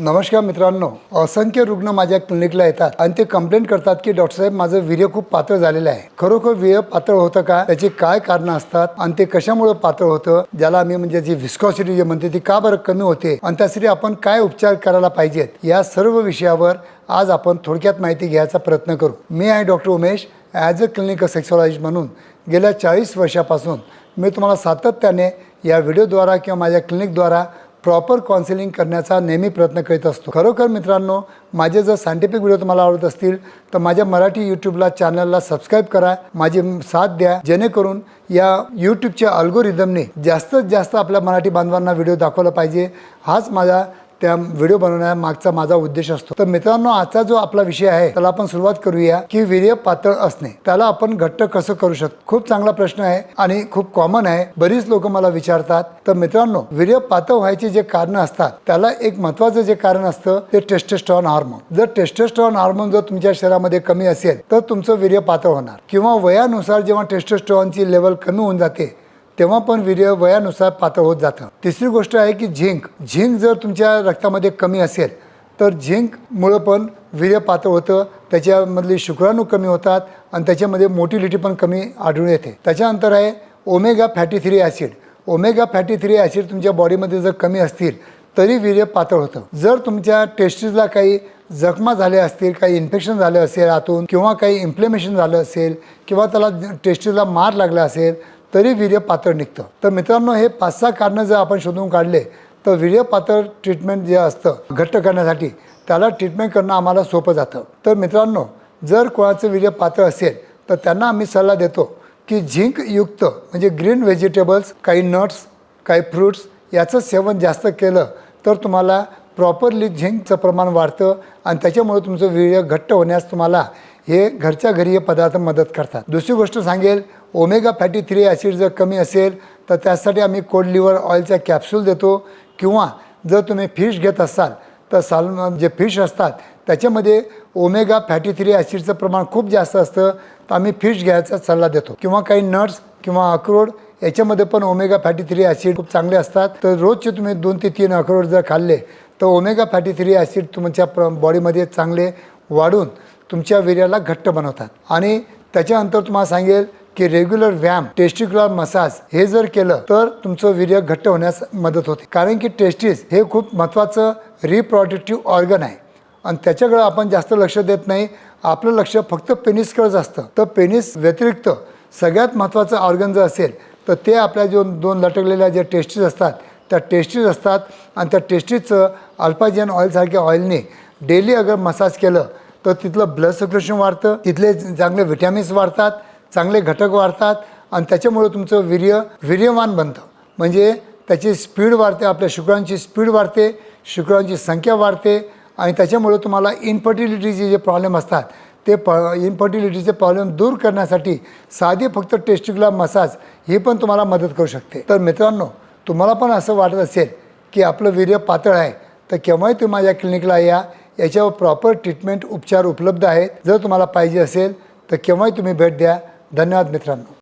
नमस्कार मित्रांनो असंख्य रुग्ण माझ्या क्लिनिकला येतात आणि ते कंप्लेंट करतात की डॉक्टर साहेब माझं वीर्य खूप पातळ झालेलं आहे. खरोखर वीर्य पातळ होतं का? त्याची काय कारणं असतात? आणि ते कशामुळे पातळ होतं? ज्याला आम्ही म्हणजे जी विस्कॉसिटी जे म्हणते ती का बरं कमी होते? आणि त्यासाठी आपण काय उपचार करायला पाहिजेत? या सर्व विषयावर आज आपण थोडक्यात माहिती घ्यायचा प्रयत्न करू. मी आहे doctor Umesh as a clinical sexologist म्हणून गेल्या चाळीस वर्षापासून मी तुम्हाला सातत्याने या व्हिडिओद्वारा किंवा माझ्या क्लिनिकद्वारा प्रॉपर काउन्सिलिंग करण्याचा नेहमी प्रयत्न करीत असतो. खरोखर मित्रांनो माझे जर सायंटिफिक व्हिडिओ तुम्हाला आवडत असतील तर माझ्या मराठी यूट्यूबला चॅनलला सबस्क्राईब करा. माझी साथ द्या. जेणेकरून या यूट्यूबच्या अल्गोरिदमने जास्तीत जास्त आपल्या मराठी बांधवांना व्हिडिओ दाखवला पाहिजे. हाच माझा त्या व्हिडिओ बनवण्यामागचा माझा उद्देश असतो. तर मित्रांनो आजचा जो आपला विषय आहे त्याला आपण सुरुवात करूया की वीर्य पातळ असणे. त्याला आपण घट्ट कसं करू शकतो? खूप चांगला प्रश्न आहे आणि खूप कॉमन आहे. बरीच लोक मला विचारतात. तर मित्रांनो वीर्य पातळ व्हायचे जे कारण असतात त्याला एक महत्वाचं जे कारण असतं ते टेस्टेस्ट्रॉन हार्मोन जर टेस्टेस्ट्रॉन हार्मोन जर तुमच्या शरीरामध्ये कमी असेल तर तुमचं वीर्य पातळ होणार. किंवा वयानुसार जेव्हा टेस्टेस्ट्रॉनची लेवल कमी होऊन जाते तेव्हा पण वीर्य वयानुसार पातळ होत जातं. तिसरी गोष्ट आहे की झिंक. झिंक जर तुमच्या रक्तामध्ये कमी असेल तर झिंकमुळं पण वीर्य पातळ होतं त्याच्यामधली शुक्राणू कमी होतात आणि त्याच्यामध्ये मोटिलिटी पण कमी आढळून येते. त्याच्यानंतर आहे omega fatty three acid omega fatty three acid तुमच्या बॉडीमध्ये जर कमी असतील तरी वीर्य पातळ होतं. जर तुमच्या टेस्टीजला काही जखमा झाल्या असतील काही इन्फेक्शन झालं असेल आतून किंवा काही इन्फ्लेमेशन झालं असेल किंवा त्याला टेस्टीजला मार लागला असेल तरी वीर्य पातळ निघतं. तर मित्रांनो हे पाच सहा कारणं जर आपण शोधून काढले तर वीर्य पातळ ट्रीटमेंट जे असतं घट्ट करण्यासाठी त्याला ट्रीटमेंट करणं आम्हाला सोपं जातं. तर मित्रांनो जर कोणाचं वीर्य पातळ असेल तर त्यांना आम्ही सल्ला देतो की झिंकयुक्त म्हणजे ग्रीन व्हेजिटेबल्स काही नट्स काही फ्रूट्स याचं सेवन जास्त केलं तर तुम्हाला प्रॉपरली झिंकचं प्रमाण वाढतं आणि त्याच्यामुळे तुमचं वीर्य घट्ट होण्यास तुम्हाला हे घरच्या घरी हे पदार्थ मदत करतात. दुसरी गोष्ट सांगेल ओमेगा फॅटी थ्री ॲसिड जर कमी असेल तर त्यासाठी आम्ही कोड लिव्हर ऑइलचा कॅप्सूल देतो. किंवा जर तुम्ही फिश घेत असाल तर साल म्हणजे जे फिश असतात त्याच्यामध्ये ओमेगा फॅटी थ्री ॲसिडचं प्रमाण खूप जास्त असतं तर आम्ही फिश घ्यायचा सल्ला देतो. किंवा काही नट्स किंवा अक्रोड याच्यामध्ये पण ओमेगा फॅटी थ्री ॲसिड खूप चांगले असतात. तर रोजचे तुम्ही दोन ते तीन अक्रोड जर खाल्ले तर ओमेगा फॅटी थ्री ॲसिड तुमच्या प्र बॉडीमध्ये चांगले वाढून तुमच्या वीर्याला घट्ट बनवतात. आणि त्याच्यानंतर तुम्हाला सांगेल की रेग्युलर व्यायाम टेस्टिक्युलर मसाज हे जर केलं तर तुमचं वीर्य घट्ट होण्यास मदत होते. कारण की टेस्टिस हे खूप महत्त्वाचं रिप्रॉडक्टिव्ह ऑर्गन आहे. आणि त्याच्याकडे आपण जास्त लक्ष देत नाही. आपलं लक्ष फक्त पेनिसकडेच असतं. तर पेनिस व्यतिरिक्त सगळ्यात महत्त्वाचं ऑर्गन जर असेल तर ते आपल्या जो दोन लटकलेल्या ज्या टेस्टीज असतात त्या टेस्टीज असतात. आणि त्या टेस्टीजचं अल्पाजियन ऑइलसारख्या ऑइलने डेली अगर मसाज केलं तर तिथलं ब्लड सर्क्युलेशन वाढतं तिथले चांगले व्हिटॅमिन्स वाढतात चांगले घटक वाढतात आणि त्याच्यामुळे तुमचं वीर्य वीर्यवान बनतं. म्हणजे त्याची स्पीड वाढते आपल्या शुक्रांची स्पीड वाढते शुक्रांची संख्या वाढते आणि त्याच्यामुळे तुम्हाला इनफर्टिलिटीचे जे प्रॉब्लेम असतात ते प इनफर्टिलिटीचे प्रॉब्लेम दूर करण्यासाठी साधी फक्त टेस्टिक्युलर मसाज ही पण तुम्हाला मदत करू शकते. तर मित्रांनो तुम्हाला पण असं वाटत असेल की आपलं वीर्य पातळ आहे तर केव्हाही तुम्ही माझ्या क्लिनिकला या. याच्यावर प्रॉपर ट्रीटमेंट उपचार उपलब्ध आहेत. जर तुम्हाला पाहिजे असेल तर केव्हाही तुम्ही भेट द्या. धन्यवाद मित्रांनो.